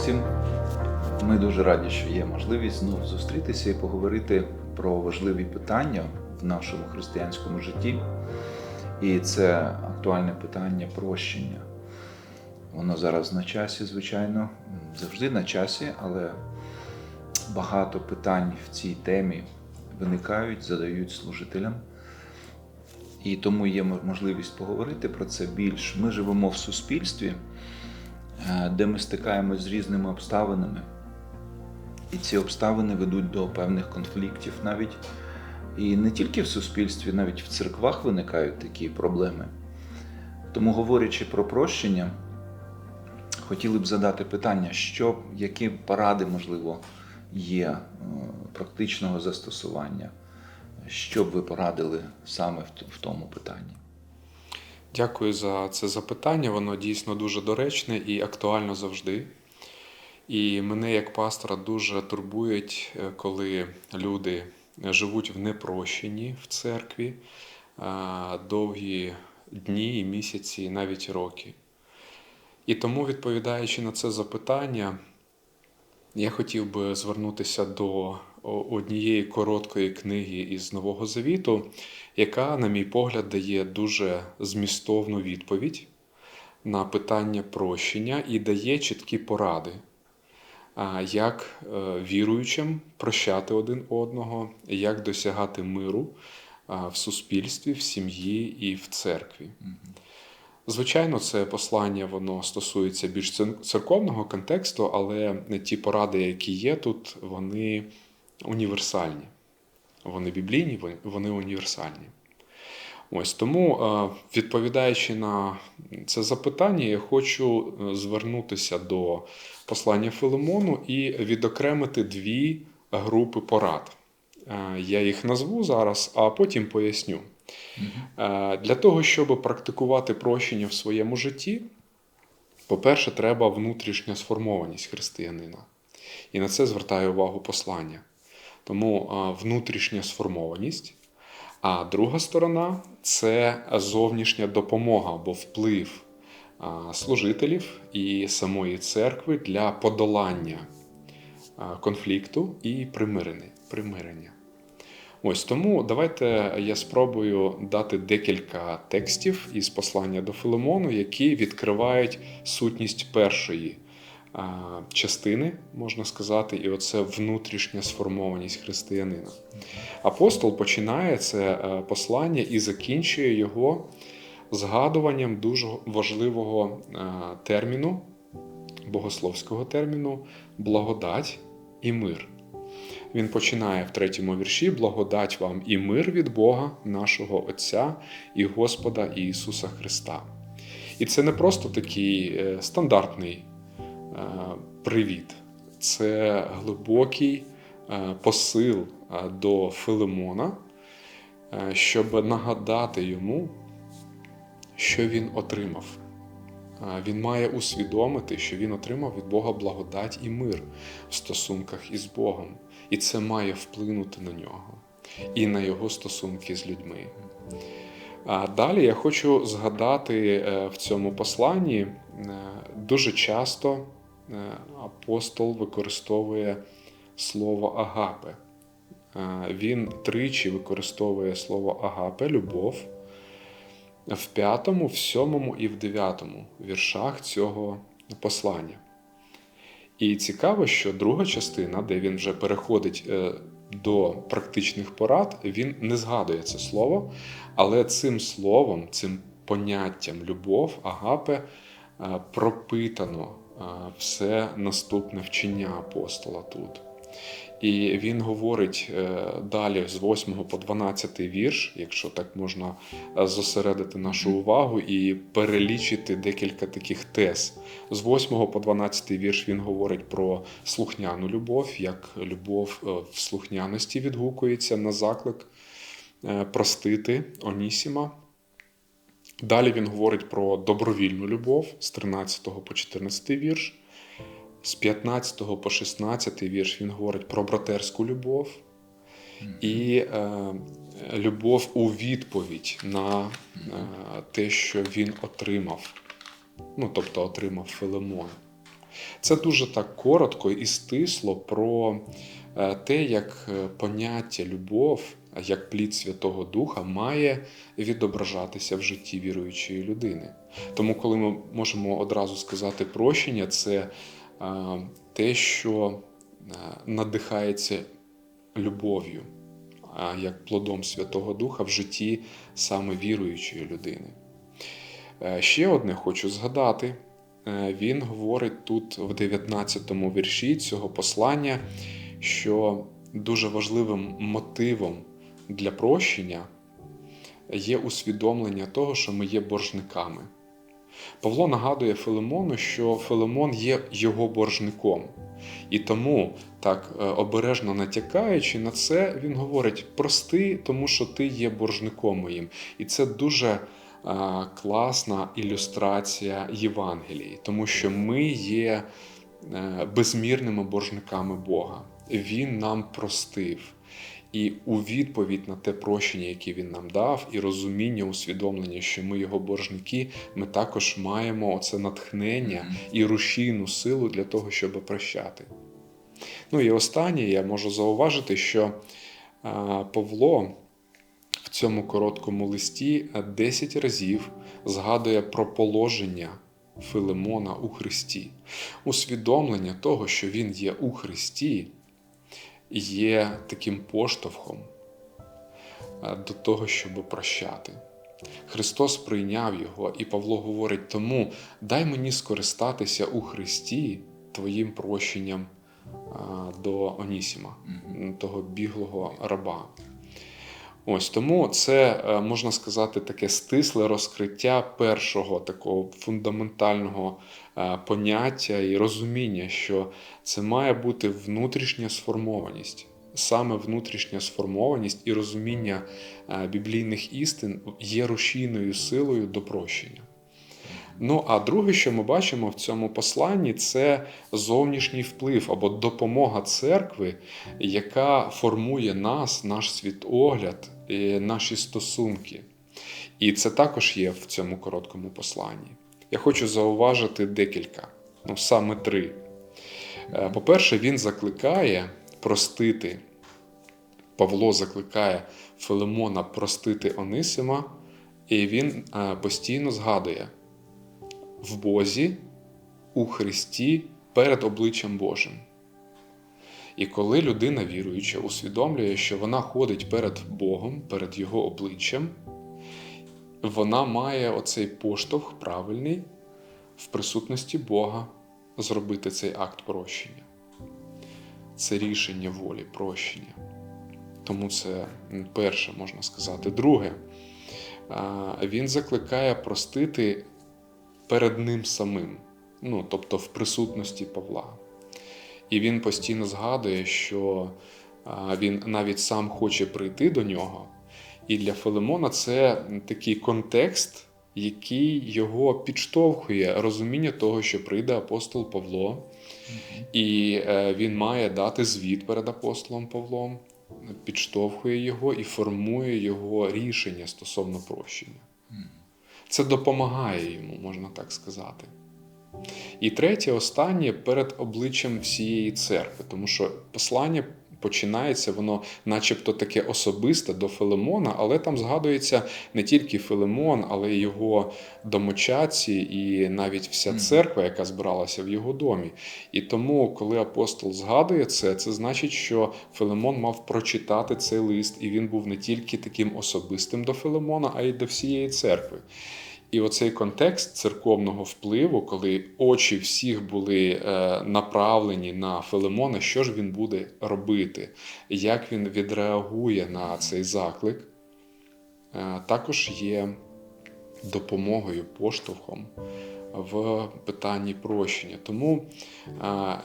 Максим. Ми дуже раді, що є можливість знову зустрітися і поговорити про важливі питання в нашому християнському житті. І це актуальне питання прощення. Воно зараз на часі, звичайно, завжди на часі, але багато питань в цій темі виникають, задають служителям. І тому є можливість поговорити про це більш. Ми живемо в суспільстві, де ми стикаємось з різними обставинами. І ці обставини ведуть до певних конфліктів навіть. І не тільки в суспільстві, навіть в церквах виникають такі проблеми. Тому, говорячи про прощення, хотіли б задати питання, що, які поради, можливо, є е, практичного застосування, що б ви порадили саме в тому питанні? Дякую за це запитання. Воно дійсно дуже доречне і актуально завжди. І мене як пастора дуже турбують, е, коли люди живуть в непрощенні в церкві е, довгі дні місяці, навіть роки. І тому, відповідаючи на це запитання, я хотів би звернутися до однієї короткої книги із Нового Завіту, яка, на мій погляд, дає дуже змістовну відповідь на питання прощення і дає чіткі поради, як е, віруючим прощати один одного, як досягати миру в суспільстві, в сім'ї і в церкві. Звичайно, це послання воно стосується більш церковного контексту, але ті поради, які є тут, вони універсальні. Вони біблійні, вони- універсальні. Ось тому, е, відповідаючи на це запитання, я хочу е, звернутися до послання Филимону і відокремити дві групи порад. Е, Я їх назву зараз, а потім поясню. Для того, щоб практикувати прощення в своєму житті, по-перше, треба внутрішня сформованість християнина. І на це звертає увагу послання. Тому внутрішня сформованість. А друга сторона це зовнішня допомога або вплив служителів і самої церкви для подолання конфлікту і примирення. Ось тому давайте я спробую дати декілька текстів із послання до Филимону, які відкривають сутність першої частини, можна сказати, і оце внутрішня сформованість християнина. Апостол починає це е, послання і закінчує його згадуванням дуже важливого е, терміну, богословського терміну благодать і мир. Він починає в третьому вірші: благодать вам і мир від Бога, нашого Отця і Господа Ісуса Христа. І це не просто такий е, стандартний привіт, це глибокий е, посил е, до Филимона, е, щоб нагадати йому, що він отримав. Е, Він має усвідомити, що він отримав від Бога благодать і мир в стосунках із Богом, і це має вплинути на нього і на його стосунки з людьми. А далі я хочу згадати е, в цьому посланні е, дуже часто е, апостол використовує слово агапе. Е, Він тричі використовує слово агапе, любов в п'ятому, в сьомому і в дев'ятому віршах цього послання. І цікаво, що друга частина, де він вже переходить е, до практичних порад, він не згадує це слово, але цим словом, цим поняттям любов, агапе е, пропитано е, все наступне вчення апостола тут. І він говорить е, далі з 8 по 12 вірш, якщо так можна е, зосередити нашу увагу і перелічити декілька таких тез. З 8 по 12 вірш він говорить про слухняну любов, як любов е, в слухняності відгукується на заклик простити Онісіма. Далі він говорить про добровільну любов з 13 по 14 вірш. З 15 по 16 вірш він говорить про братерську любов і е, любов у відповідь на е, те, що він отримав. Ну, тобто отримав Филимон. Це дуже так коротко і стисло про е, те, як е, поняття любов, як плід Святого Духа має відображатися в житті віруючої людини. Тому, коли ми можемо одразу сказати прощення, це е, те, що е, надихається любов'ю, як плодом Святого Духа в житті саме віруючої людини. Е, Ще одне хочу згадати. Він говорить тут в 19 му вірші цього послання, що дуже важливим мотивом для прощення є усвідомлення того, що ми є боржниками. Павло нагадує Филимону, що Филимон є його боржником. І тому, так е, обережно натякаючи на це, він говорить: прости, тому що ти є боржником моїм. І це дуже е, класна ілюстрація Євангелії, тому що ми є е, безмірними боржниками Бога. Він нам простив. І у відповідь на те прощення, яке він нам дав, і розуміння, усвідомлення, що ми його боржники, ми також маємо оце натхнення і рушійну силу для того, щоб прощати. Ну і останнє, я можу зауважити, що Павло в цьому короткому листі а, 10 разів згадує про положення Филимона у Христі, усвідомлення того, що він є у Христі, є таким поштовхом до того, щоб прощати. Христос прийняв його, і Павло говорить: тому дай мені скористатися у Христі Твоїм прощенням до Онісіма, того біглого раба. Ось тому це е, можна сказати таке стисле розкриття першого такого фундаментального е, поняття і розуміння, що це має бути внутрішня сформованість. Саме внутрішня сформованість і розуміння е, біблійних істин є рушійною силою до прощення. Ну а друге, що ми бачимо в цьому посланні, це зовнішній вплив або допомога церкви, яка формує нас, наш світогляд, наші стосунки. І це також є в цьому короткому посланні. Я хочу зауважити декілька, ну саме три. Е, По-перше, він закликає простити. Павло закликає Филимона простити Онисима, і він е, постійно згадує в Бозі, у Христі перед обличчям Божим. І коли людина віруюча усвідомлює, що вона ходить перед Богом, перед Його обличчям, вона має оцей поштовх правильний в присутності Бога зробити цей акт прощення. Це рішення волі, прощення. Тому це перше можна сказати. Друге, він закликає простити перед ним самим, ну, тобто в присутності Павла. І він постійно згадує, що він навіть сам хоче прийти до нього. І для Филимона це такий контекст, який його підштовхує розуміння того, що прийде апостол Павло, і е, він має дати звіт перед апостолом Павлом, підштовхує його і формує його рішення стосовно прощення. Це допомагає йому, можна так сказати. І третє, останнє перед обличчям всієї церкви, тому що послання починається, воно начебто таке особисте до Филимона, але там згадується не тільки Филимон, але й його домочадці, і навіть вся церква, яка збиралася в його домі. І тому, коли апостол згадує це, це значить, що Филимон мав прочитати цей лист, і він був не тільки таким особистим до Филимона, а й до всієї церкви. І оцей контекст церковного впливу, коли очі всіх були е, направлені на Филимона, що ж він буде робити, як він відреагує на цей заклик, е, також є допомогою, поштовхом в питанні прощення. Тому е,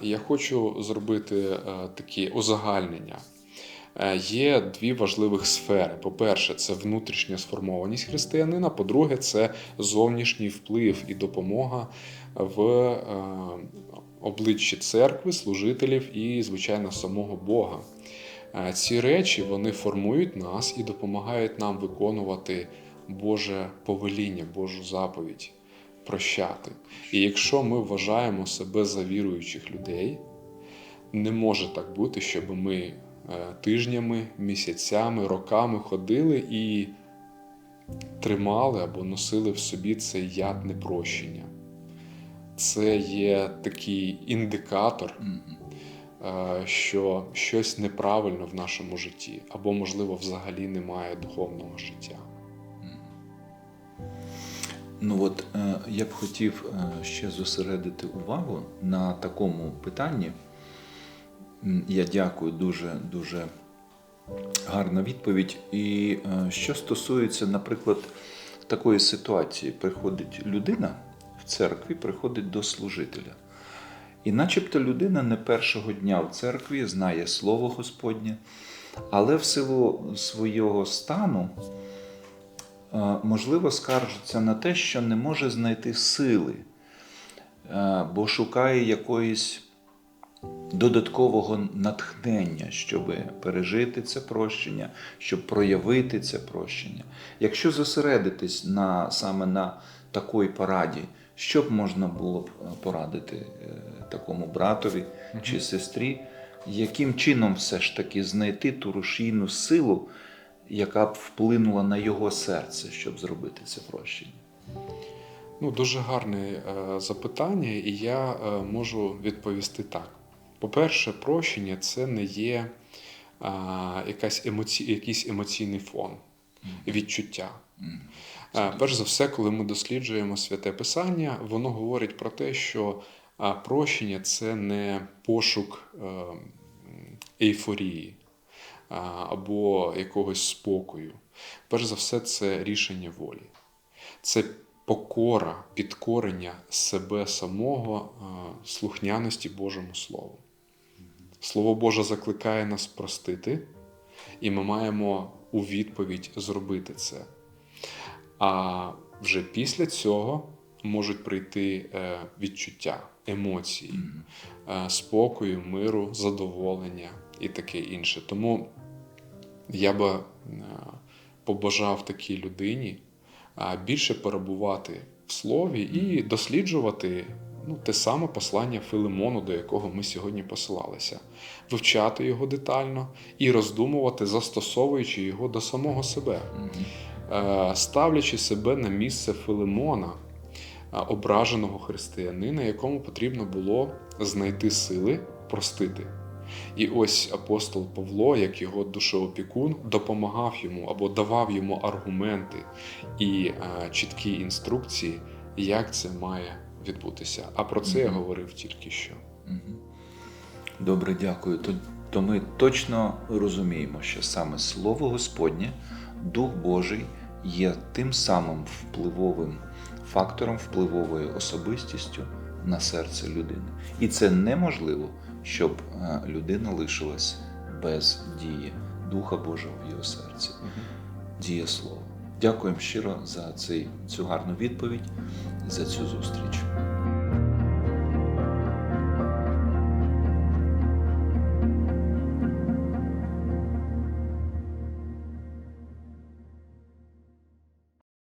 я хочу зробити такі узагальнення. Е, Є дві важливих сфери. По-перше, це внутрішня сформованість християнина. По-друге, це зовнішній вплив і допомога в е, обличчі церкви, служителів і, звичайно, самого Бога. Е, Ці речі вони формують нас і допомагають нам виконувати Боже повеління, Божу заповідь, прощати. І якщо ми вважаємо себе за віруючих людей, не може так бути, щоб ми тижнями, місяцями, роками ходили і тримали або носили в собі цей яд непрощення. Це є такий індикатор, е, що щось неправильно в нашому житті, або, можливо, взагалі немає духовного життя. Ну от е, я б хотів е, ще зосередити увагу на такому питанні. Я дякую, дуже дуже гарна відповідь. І е, що стосується, наприклад, такої ситуації, приходить людина в церкві, приходить до служителя. І начебто людина не першого дня в церкві знає Слово Господнє, але в силу свого стану е, можливо, скаржиться на те, що не може знайти сили, е, бо шукає якоїсь додаткового натхнення, щоб пережити це прощення, щоб проявити це прощення. Якщо зосередитись на, саме на такій пораді, що б можна було б е, порадити е, такому братові чи сестрі, яким чином все ж таки знайти ту рушійну силу, яка б вплинула на його серце, щоб зробити це прощення? Ну, дуже гарне е, запитання, і я е, можу відповісти так. По-перше, прощення це не є е, якась емоці... якийсь емоційний фон, відчуття. Е, Перш за все, коли ми досліджуємо святе писання, воно говорить про те, що прощення це не пошук е, ейфорії або якогось спокою. Перш за все, це рішення волі. Це покора, підкорення себе самого е, слухняності Божому Слову. Слово Боже закликає нас простити, і ми маємо у відповідь зробити це. А вже після цього можуть прийти е, відчуття, емоції, е, спокою, миру, задоволення і таке інше. Тому я би е, побажав такій людині більше перебувати в слові і досліджувати ну, те саме послання Филимону, до якого ми сьогодні посилалися, вивчати його детально і роздумувати, застосовуючи його до самого себе, Е, ставлячи себе на місце Филимона, е, ображеного християнина, якому потрібно було знайти сили простити. І ось апостол Павло, як його душеопікун, допомагав йому або давав йому аргументи і е, чіткі інструкції, як це має відбутися. А про це я говорив тільки що. Добре, дякую. То, то ми точно розуміємо, що саме Слово Господнє, Дух Божий є тим самим впливовим фактором, впливовою особистістю на серце людини. І це неможливо, щоб е, людина лишилась без дії Духа Божого в його серці. Діє Слово. Дякуємо щиро за цей, цю гарну відповідь, за цю зустріч.